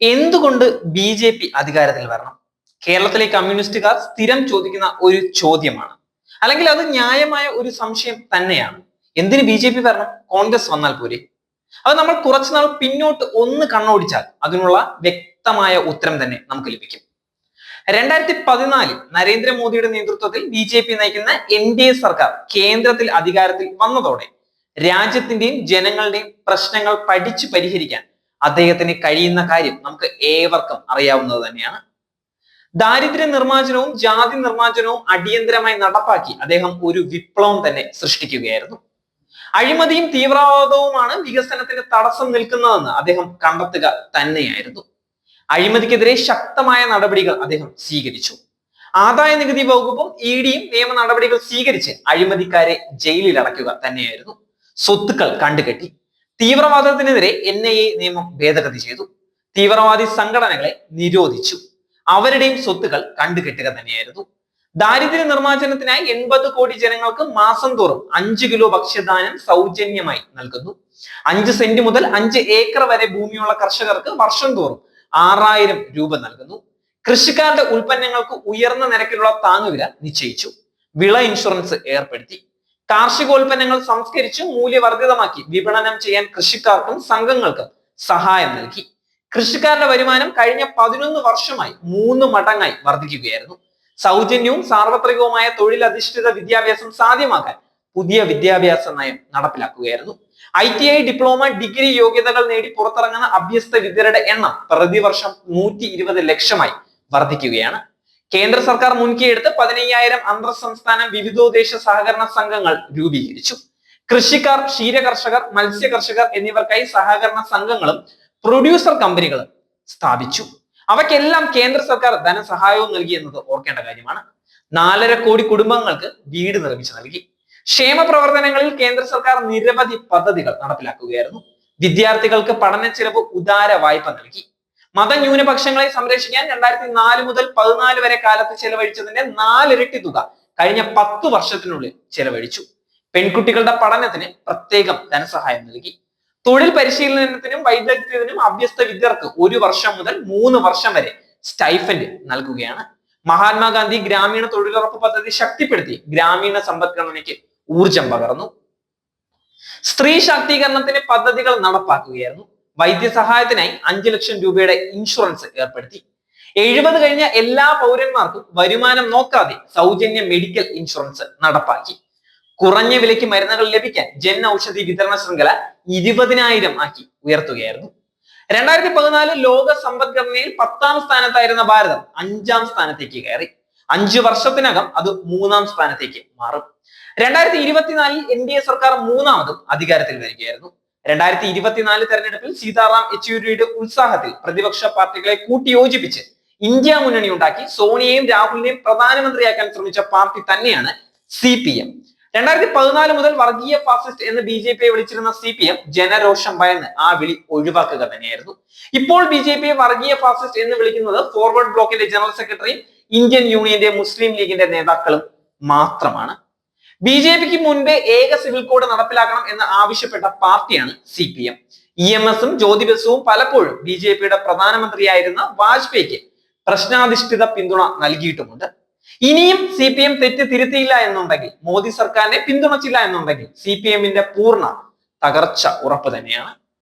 എന്തുകൊണ്ട് B J P അധികാരത്തിൽ വരണം? കേരളത്തിലെ കമ്മ്യൂണിസ്റ്റുകാർ സ്ഥിരം ചോദിക്കുന്ന ഒരു ചോദ്യമാണ്. അല്ലെങ്കിൽ അത് ന്യായമായ ഒരു സംശയം തന്നെയാണ്. എന്തിന് ബി ജെ പി വരണം? കോൺഗ്രസ് വന്നാൽ പോരെ. അത് നമ്മൾ കുറച്ചുനാൾ പിന്നോട്ട് ഒന്ന് കണ്ണോടിച്ചാൽ അതിനുള്ള വ്യക്തമായ ഉത്തരം തന്നെ നമുക്ക് ലഭിക്കും. രണ്ടായിരത്തി പതിനാലിൽ നരേന്ദ്രമോദിയുടെ നേതൃത്വത്തിൽ ബി ജെ പി നയിക്കുന്ന എൻ ഡി എ സർക്കാർ കേന്ദ്രത്തിൽ അധികാരത്തിൽ വന്നതോടെ രാജ്യത്തിന്റെയും ജനങ്ങളുടെയും പ്രശ്നങ്ങൾ പഠിച്ചു പരിഹരിക്കാൻ അദ്ദേഹത്തിന് കഴിയുന്ന കാര്യം നമുക്ക് ഏവർക്കും അറിയാവുന്നത് തന്നെയാണ്. ദാരിദ്ര്യ നിർമ്മാർജനവും ജാതി നിർമ്മാർജനവും അടിയന്തരമായി നടപ്പാക്കി അദ്ദേഹം ഒരു വിപ്ലവം തന്നെ സൃഷ്ടിക്കുകയായിരുന്നു. അഴിമതിയും തീവ്രവാദവുമാണ് വികസനത്തിന് തടസ്സം നിൽക്കുന്നതെന്ന് അദ്ദേഹം കണ്ടെത്തുക തന്നെയായിരുന്നു. അഴിമതിക്കെതിരെ ശക്തമായ നടപടികൾ അദ്ദേഹം സ്വീകരിച്ചു. ആദായ നികുതി വകുപ്പും ഇ ഡിയും നിയമ നടപടികൾ സ്വീകരിച്ച് അഴിമതിക്കാരെ ജയിലിൽ അടയ്ക്കുക തന്നെയായിരുന്നു. സ്വത്തുക്കൾ കണ്ടുകെട്ടി. തീവ്രവാദത്തിനെതിരെ എൻ ഐ എ നിയമം ഭേദഗതി ചെയ്തു. തീവ്രവാദി സംഘടനകളെ നിരോധിച്ചു. അവരുടെയും സ്വത്തുക്കൾ കണ്ടുകെട്ടുക തന്നെയായിരുന്നു. ദാരിദ്ര്യ നിർമ്മാർജനത്തിനായി എൺപത് കോടി ജനങ്ങൾക്ക് മാസം തോറും അഞ്ച് കിലോ ഭക്ഷ്യദാനം സൗജന്യമായി നൽകുന്നു. അഞ്ച് സെന്റ് മുതൽ അഞ്ച് ഏക്കർ വരെ ഭൂമിയുള്ള കർഷകർക്ക് വർഷം തോറും ആറായിരം രൂപ നൽകുന്നു. കൃഷിക്കാരുടെ ഉൽപ്പന്നങ്ങൾക്ക് ഉയർന്ന നിരക്കിലുള്ള താങ്ങുവില നിശ്ചയിച്ചു. വിള ഇൻഷുറൻസ് ഏർപ്പെടുത്തി. കാർഷികോൽപ്പന്നങ്ങൾ സംസ്കരിച്ച് മൂല്യവർദ്ധിതമാക്കി വിപണനം ചെയ്യാൻ കൃഷിക്കാർക്കും സംഘങ്ങൾക്ക് സഹായം നൽകി. കൃഷിക്കാരുടെ വരുമാനം കഴിഞ്ഞ പതിനൊന്ന് വർഷമായി മൂന്ന് മടങ്ങായി വർദ്ധിക്കുകയായിരുന്നു. സൗജന്യവും സാർവത്രികവുമായ തൊഴിലധിഷ്ഠിത വിദ്യാഭ്യാസം സാധ്യമാക്കാൻ പുതിയ വിദ്യാഭ്യാസ നയം നടപ്പിലാക്കുകയായിരുന്നു. I T I diploma degree യോഗ്യതകൾ നേടി പുറത്തിറങ്ങുന്ന അഭ്യസ്ത വിദ്യരുടെ എണ്ണം പ്രതിവർഷം നൂറ്റി ഇരുപത് ലക്ഷമായി വർദ്ധിക്കുകയാണ്. കേന്ദ്ര സർക്കാർ മുൻകൈയെടുത്ത് പതിനയ്യായിരം അന്തർ സംസ്ഥാന വിവിധോദ്ദേശ സഹകരണ സംഘങ്ങൾ രൂപീകരിച്ചു. കൃഷിക്കാർ ക്ഷീര കർഷകർ മത്സ്യ കർഷകർ എന്നിവർക്കായി സഹകരണ സംഘങ്ങളും പ്രൊഡ്യൂസർ കമ്പനികളും സ്ഥാപിച്ചു. അവയ്ക്കെല്ലാം കേന്ദ്ര സർക്കാർ ധനസഹായവും നൽകി എന്നത് ഓർക്കേണ്ട കാര്യമാണ്. നാലര കോടി കുടുംബങ്ങൾക്ക് വീട് നിർമ്മിച്ചു നൽകി. ക്ഷേമ പ്രവർത്തനങ്ങളിൽ കേന്ദ്ര സർക്കാർ നിരവധി പദ്ധതികൾ നടപ്പിലാക്കുകയായിരുന്നു. വിദ്യാർത്ഥികൾക്ക് പഠന ചെലവ് ഉദാര വായ്പ നൽകി. മതന്യൂനപക്ഷങ്ങളെ സംരക്ഷിക്കാൻ രണ്ടായിരത്തി നാല് മുതൽ പതിനാല് വരെ കാലത്ത് ചെലവഴിച്ചതിന്റെ നാലിരട്ടി തുക കഴിഞ്ഞ പത്ത് വർഷത്തിനുള്ളിൽ ചെലവഴിച്ചു. പെൺകുട്ടികളുടെ പഠനത്തിന് പ്രത്യേകം ധനസഹായം നൽകി. തൊഴിൽ പരിശീലനത്തിനും വൈദഗ്ധ്യത്തിനും അഭ്യസ്ത വിദ്യർക്ക് ഒരു വർഷം മുതൽ മൂന്ന് വർഷം വരെ സ്റ്റൈഫൻഡ് നൽകുകയാണ്. മഹാത്മാഗാന്ധി ഗ്രാമീണ തൊഴിലുറപ്പ് പദ്ധതി ശക്തിപ്പെടുത്തി ഗ്രാമീണ സമ്പദ്ഘടനയ്ക്ക് ഊർജം പകർന്നു. സ്ത്രീ ശാക്തീകരണത്തിന് പദ്ധതികൾ നടപ്പാക്കുകയായിരുന്നു. വൈദ്യസഹായത്തിനായി അഞ്ചു ലക്ഷം രൂപയുടെ ഇൻഷുറൻസ് ഏർപ്പെടുത്തി. എഴുപത് കഴിഞ്ഞ എല്ലാ പൗരന്മാർക്കും വരുമാനം നോക്കാതെ സൗജന്യ മെഡിക്കൽ ഇൻഷുറൻസ് നടപ്പാക്കി. കുറഞ്ഞ വിലയ്ക്ക് മരുന്നുകൾ ലഭിക്കാൻ ജൻ ഔഷധി വിതരണ ശൃംഖല ഇരുപതിനായിരം ആക്കി ഉയർത്തുകയായിരുന്നു. രണ്ടായിരത്തി പതിനാല് ലോക സമ്പദ്ഘടനയിൽ പത്താം സ്ഥാനത്തായിരുന്ന ഭാരതം അഞ്ചാം സ്ഥാനത്തേക്ക് കയറി. അഞ്ചു വർഷത്തിനകം അത് മൂന്നാം സ്ഥാനത്തേക്ക് മാറും. രണ്ടായിരത്തി ഇരുപത്തിനാലിൽ എൻ ഡി എ സർക്കാർ മൂന്നാമതും അധികാരത്തിൽ വരികയായിരുന്നു. രണ്ടായിരത്തി ഇരുപത്തിനാല് തെരഞ്ഞെടുപ്പിൽ സീതാറാം യെച്ചൂരിയുടെ ഉത്സാഹത്തിൽ പ്രതിപക്ഷ പാർട്ടികളെ കൂട്ടിയോജിപ്പിച്ച് ഇന്ത്യ മുന്നണി ഉണ്ടാക്കി സോണിയയും രാഹുലിനെയും പ്രധാനമന്ത്രിയാക്കാൻ ശ്രമിച്ച പാർട്ടി തന്നെയാണ് സി പി എം. രണ്ടായിരത്തി പതിനാല് മുതൽ വർഗീയ ഫാസിസ്റ്റ് എന്ന് ബി ജെ പിയെ വിളിച്ചിരുന്ന സി പി എം ജനരോഷം ഭയന്ന് ആ വിളി ഒഴിവാക്കുക തന്നെയായിരുന്നു. ഇപ്പോൾ ബി ജെ പിയെ വർഗീയ ഫാസിസ്റ്റ് എന്ന് വിളിക്കുന്നത് ഫോർവേഡ് ബ്ലോക്കിന്റെ ജനറൽ സെക്രട്ടറിയും ഇന്ത്യൻ യൂണിയന്റെ മുസ്ലിം ലീഗിന്റെ നേതാക്കളും മാത്രമാണ്. ബി ജെ പിക്ക് മുൻപേ ഏക സിവിൽ കോഡ് നടപ്പിലാക്കണം എന്ന് ആവശ്യപ്പെട്ട പാർട്ടിയാണ് C P M. E M എസും ജ്യോതി ബസുവും പലപ്പോഴും ബി ജെ പിയുടെ പ്രധാനമന്ത്രിയായിരുന്ന വാജ്പേയിക്ക് പ്രശ്നാധിഷ്ഠിത പിന്തുണ നൽകിയിട്ടുമുണ്ട്. ഇനിയും സി പി എം തെറ്റ് തിരുത്തിയില്ല എന്നുണ്ടെങ്കിൽ മോദി സർക്കാരിനെ പിന്തുണച്ചില്ല എന്നുണ്ടെങ്കിൽ സി പി എമ്മിന്റെ പൂർണ തകർച്ച ഉറപ്പ് തന്നെയാണ്.